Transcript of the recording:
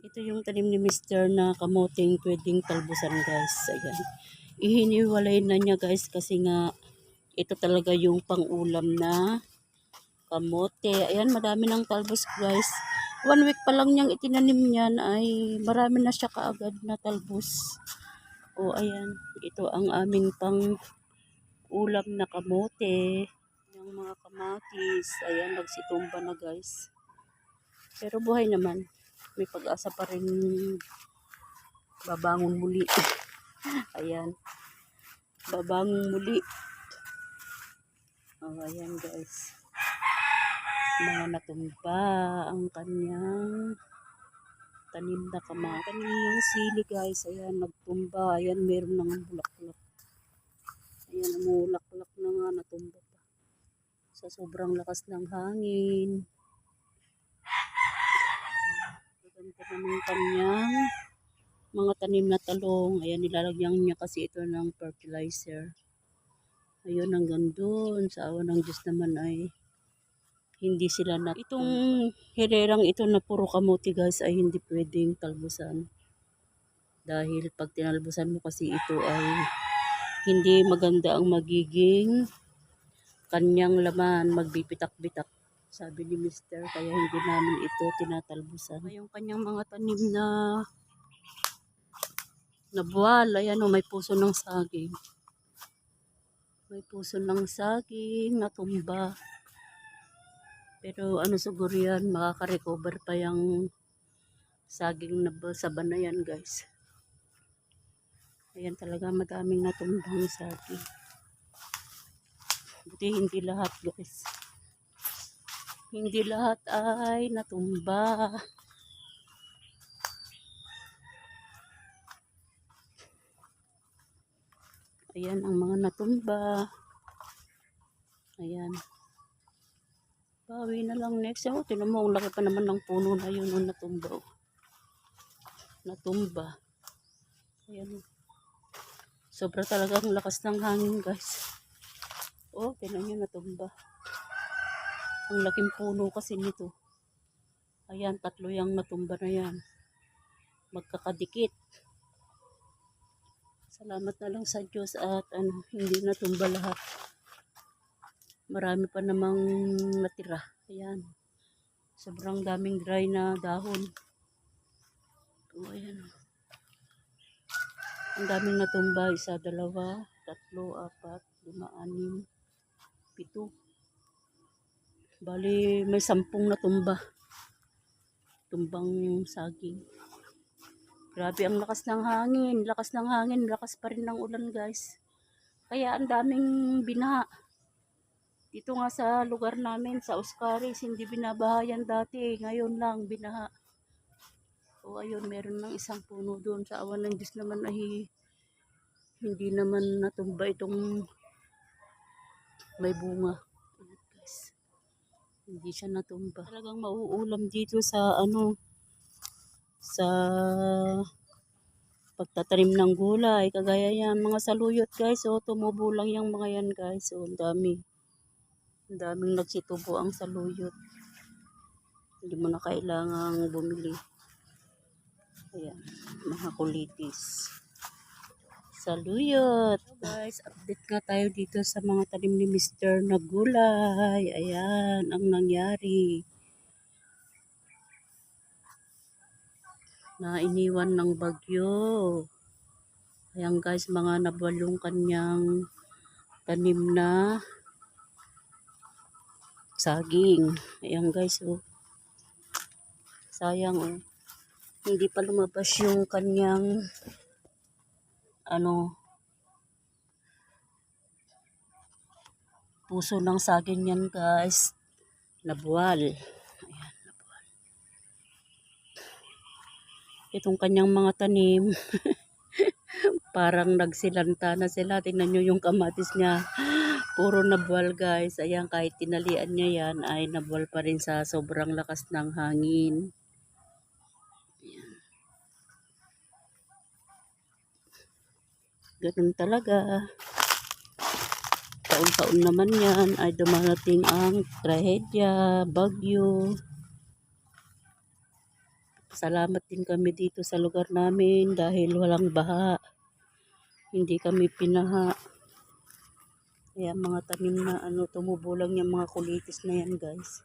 Ito yung tanim ni Mr. na kamoting pwedeng talbusan guys. Ayan. Ihiniwalay na niya guys kasi nga ito talaga yung pangulam na kamote. Ayan, madami ng talbos guys. One week pa lang niyang itinanim niyan ay marami na siya kaagad na talbos. O ayan, ito ang aming pang ulam na kamote. Yung mga kamatis. Ayan, nagsitumba na guys. Pero buhay naman. May pag-asa pa rin babangon muli. ayan. Babangon muli. Oh, ayan guys. Mga natumba ang kanyang tanim na kama. Kanyang sili guys. Ayan, nagtumba. Ayan, meron ng bulaklak. Ayan, umulaklak na nga, natumba pa. Sa sobrang lakas ng hangin. Ganda naman kanyang mga tanim na talong. Ayan, nilalagyan niya kasi ito ng fertilizer. Ayun, hanggang doon. Sa awa ng Diyos naman ay hindi sila na... Itong hirerang ito na puro kamote guys ay hindi pwedeng talbusan. Dahil pag tinalbusan mo kasi ito ay hindi maganda ang magiging kanyang laman, magbipitak-bitak. Sabi ni Mister, kaya hindi namin ito tinatalbusan. Yung kanyang mga tanim na na buwal, ayan o, may puso ng saging. May puso ng saging, natumba. Pero ano siguro yan, makaka-recover pa yung saging na ba- sa banayan guys. Ayan talaga madaming natumbang saging. Buti hindi lahat guys. Hindi lahat ay natumba. Ayan ang mga natumba. Ayan. Bawi na lang next. Oh, tinan mo, ang laki pa naman ng puno na yun nung natumba. Oh. Natumba. Ayan. Sobra talaga ang lakas ng hangin guys. Oh, tinan nyo natumba. Ang laking puno kasi nito. Ayan, tatlo yung natumba na yan. Magkakadikit. Salamat na lang sa Diyos at ano, hindi natumba lahat. Marami pa namang natira. Ayan. Sobrang daming dry na dahon. Oh, ayan. Ang daming natumba. Isa, dalawa, tatlo, apat, lima, anim, pito. Bali, may sampung natumba. Tumbang saging. Grabe ang lakas ng hangin. Lakas ng hangin. Lakas pa rin ng ulan guys. Kaya ang daming binaha. Dito nga sa lugar namin, sa Oscaris, hindi binabahayan dati. Ngayon lang, binaha. O ayun, meron ng isang puno doon. Sa awan ng Diyos naman ay hindi naman natumba itong may bunga. Hindi siya natumba. Talagang mauulam dito sa ano, sa pagtatanim ng gulay. Kagaya yan, mga saluyot guys. O, tumubo lang yung mga yan guys. O, ang dami. Ang daming nagsitubo ang saluyot. Hindi mo na kailangang bumili. Ayan, mga kulitis. Saluyot! So guys, update nga tayo dito sa mga tanim ni Mr. na gulay. Ayan, ang nangyari. na iniwan ng bagyo. Ayan guys, mga nabalong kanyang tanim na saging. Ayan guys, oh. Sayang, oh. Hindi pa lumabas yung kanyang ano puso ng saging yan guys. Nabuwal. Ayan, nabuwal. Itong kanyang mga tanim. Parang nagsilanta na sila. Tingnan nyo yung kamatis niya. Puro nabuwal guys. Ayan, kahit tinalian niya yan, ay nabuwal pa rin sa sobrang lakas ng hangin. Ganun talaga. Taon-taon naman yan ay dumarating ang trahedya, bagyo. Salamat din kami dito sa lugar namin dahil walang baha. Hindi kami pinaha. Kaya mga tanim na ano, tumubo lang yung mga kulitis na yan guys.